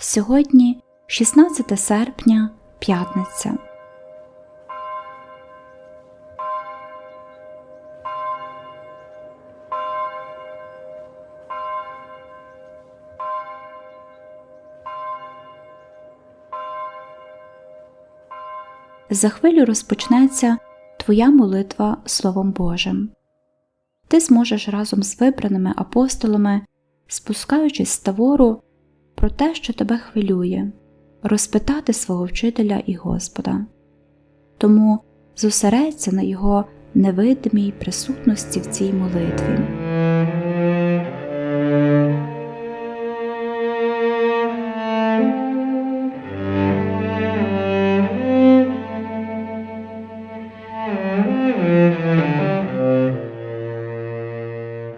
Сьогодні 16 серпня, п'ятниця. За хвилю розпочнеться твоя молитва Словом Божим. Ти зможеш разом з вибраними апостолами, спускаючись з тавору, про те, що тебе хвилює, розпитати свого вчителя і Господа. Тому зосередься на його невидимій присутності в цій молитві.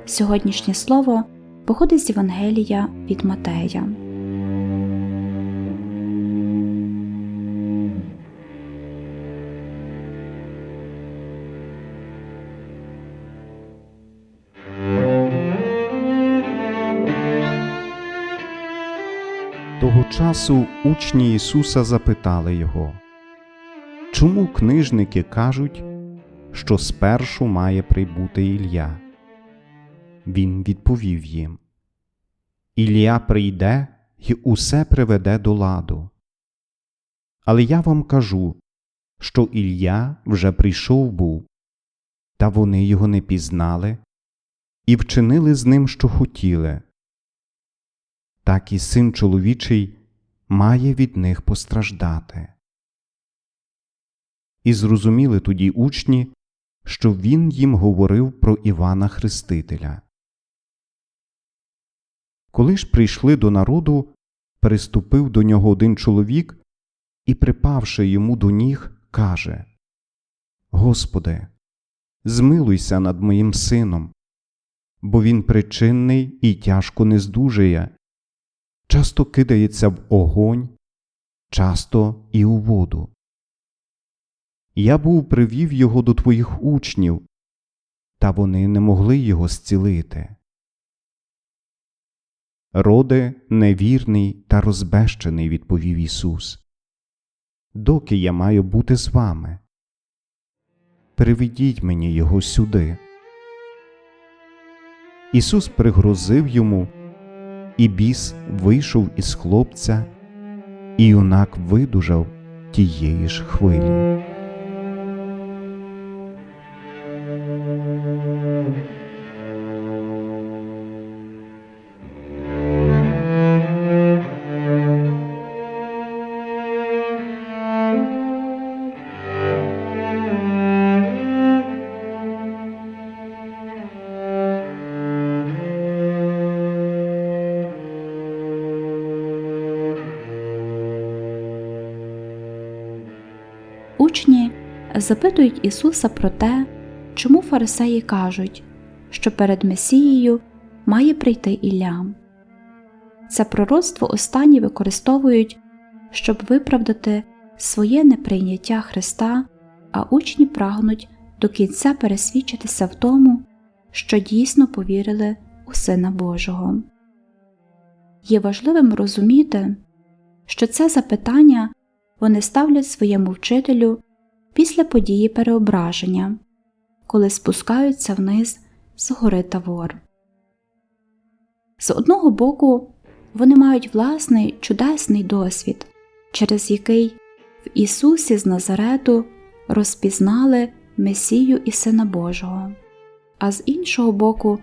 Сьогоднішнє слово походить з Євангелія від Матея. Часу учні Ісуса запитали Його, Чому книжники кажуть, що спершу має прибути Ілля? Він відповів їм Ілля прийде і усе приведе до ладу. Але я вам кажу, що Ілля вже прийшов був, та вони його не пізнали і вчинили з ним, що хотіли так і син чоловічий має від них постраждати. І зрозуміли тоді учні, що він їм говорив про Івана Хрестителя. Коли ж прийшли до народу, приступив до нього один чоловік і, припавши йому до ніг, каже Господи, змилуйся над моїм сином, бо він причинний і тяжко не здужує часто кидається в огонь, часто і у воду. Я був привів його до твоїх учнів, та вони не могли його зцілити. Роде невірний та розбещений, відповів Ісус. Доки я маю бути з вами? Приведіть мені його сюди. Ісус пригрозив йому і біс вийшов із хлопця, і юнак видужав тієї ж хвилі. Учні запитують Ісуса про те, чому фарисеї кажуть, що перед Месією має прийти Ілля. Це пророцтво останні використовують, щоб виправдати своє неприйняття Христа, а учні прагнуть до кінця пересвідчитися в тому, що дійсно повірили у Сина Божого. Є важливим розуміти, що це запитання вони ставлять своєму вчителю після події переображення, коли спускаються вниз з гори Тавор. З одного боку, вони мають власний чудесний досвід, через який в Ісусі з Назарету розпізнали Месію і Сина Божого, а з іншого боку,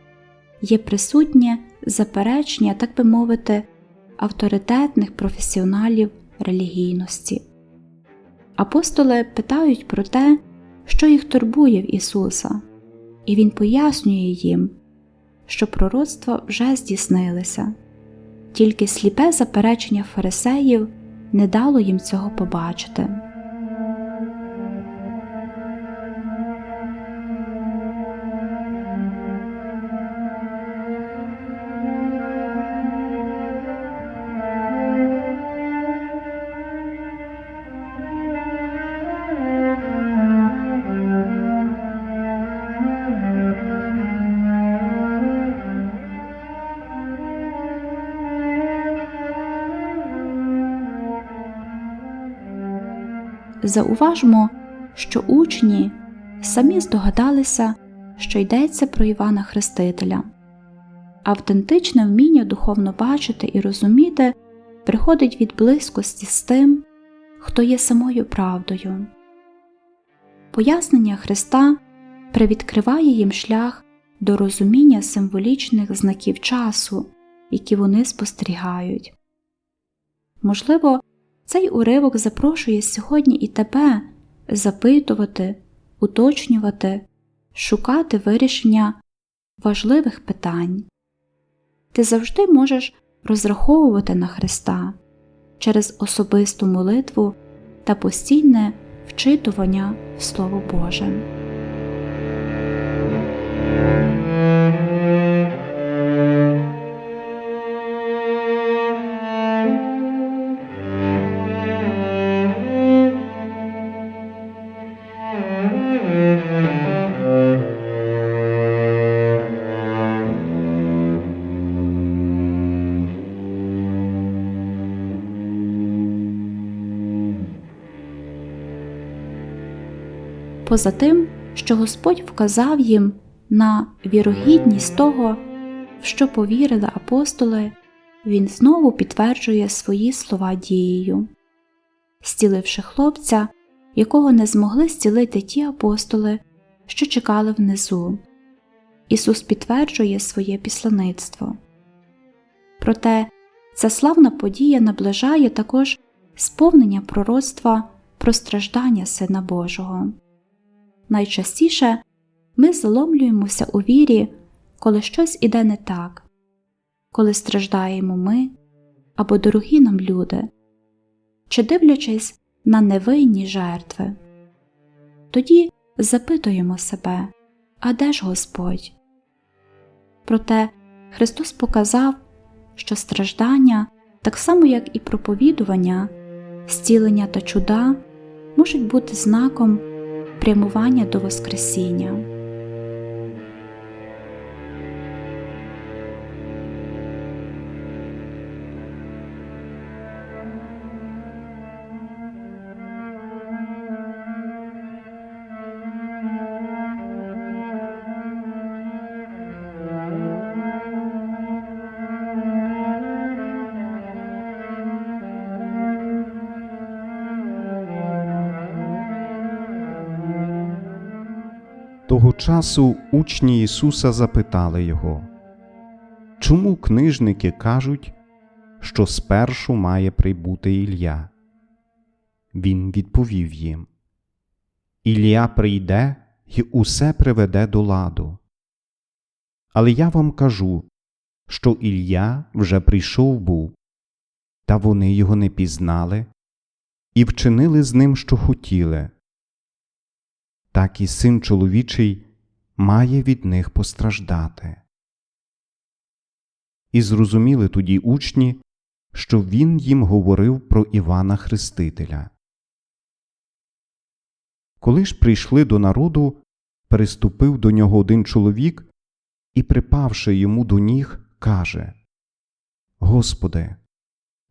є присутнє заперечення, так би мовити, авторитетних професіоналів релігійності. Апостоли питають про те, що їх турбує в Ісуса, і Він пояснює їм, що пророцтва вже здійснилися, тільки сліпе заперечення фарисеїв не дало їм цього побачити. Зауважмо, що учні самі здогадалися, що йдеться про Івана Хрестителя. Автентичне вміння духовно бачити і розуміти приходить від близькості з тим, хто є самою правдою. Пояснення Христа привідкриває їм шлях до розуміння символічних знаків часу, які вони спостерігають. Можливо, цей уривок запрошує сьогодні і тебе запитувати, уточнювати, шукати вирішення важливих питань. Ти завжди можеш розраховувати на Христа через особисту молитву та постійне вчитування в Слово Боже. Поза тим, що Господь вказав їм на вірогідність того, в що повірили апостоли, Він знову підтверджує свої слова дією, зціливши хлопця, якого не змогли зцілити ті апостоли, що чекали внизу. Ісус підтверджує своє післаництво. Проте ця славна подія наближає також сповнення пророцтва про страждання Сина Божого. Найчастіше ми заломлюємося у вірі, коли щось іде не так, коли страждаємо ми або дорогі нам люди, чи дивлячись на невинні жертви. Тоді запитуємо себе, а де ж Господь? Проте Христос показав, що страждання, так само як і проповідування, зцілення та чуда, можуть бути знаком прямування до Воскресіння. Того часу учні Ісуса запитали Його, Чому книжники кажуть, що спершу має прибути Ілля? Він відповів їм Ілля прийде і усе приведе до ладу. Але я вам кажу, що Ілля вже прийшов був, та вони його не пізнали і вчинили з ним, що хотіли так і син чоловічий має від них постраждати. І зрозуміли тоді учні, що він їм говорив про Івана Хрестителя. Коли ж прийшли до народу, приступив до нього один чоловік і, припавши йому до ніг, каже Господи,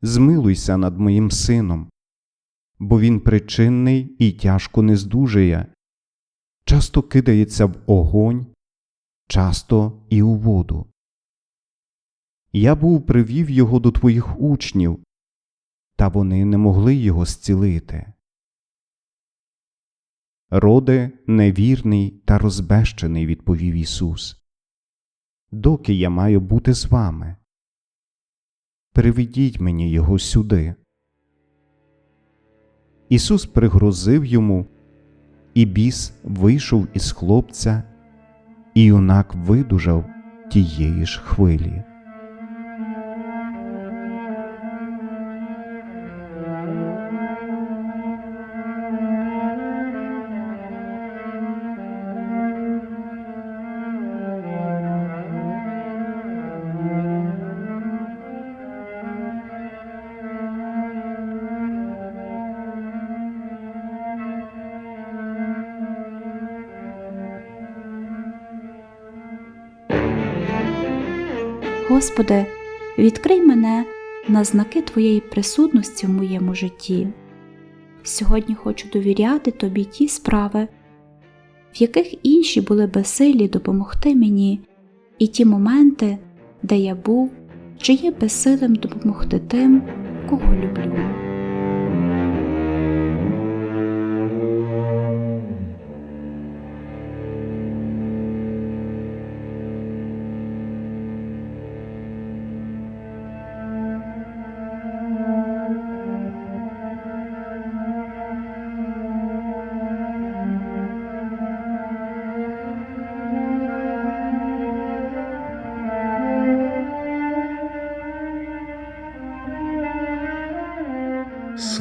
змилуйся над моїм сином, бо він причинний і тяжко не здужує, часто кидається в огонь, часто і у воду. Я був привів його до твоїх учнів, та вони не могли його зцілити. Роде невірний та розбещений, відповів Ісус. Доки я маю бути з вами? Приведіть мені його сюди. Ісус пригрозив йому і біс вийшов із хлопця, і юнак видужав тієї ж хвилі. Господи, відкрий мене на знаки Твоєї присутності в моєму житті. Сьогодні хочу довіряти тобі ті справи, в яких інші були безсилі допомогти мені, і ті моменти, де я був чи є безсилим допомогти тим, кого люблю.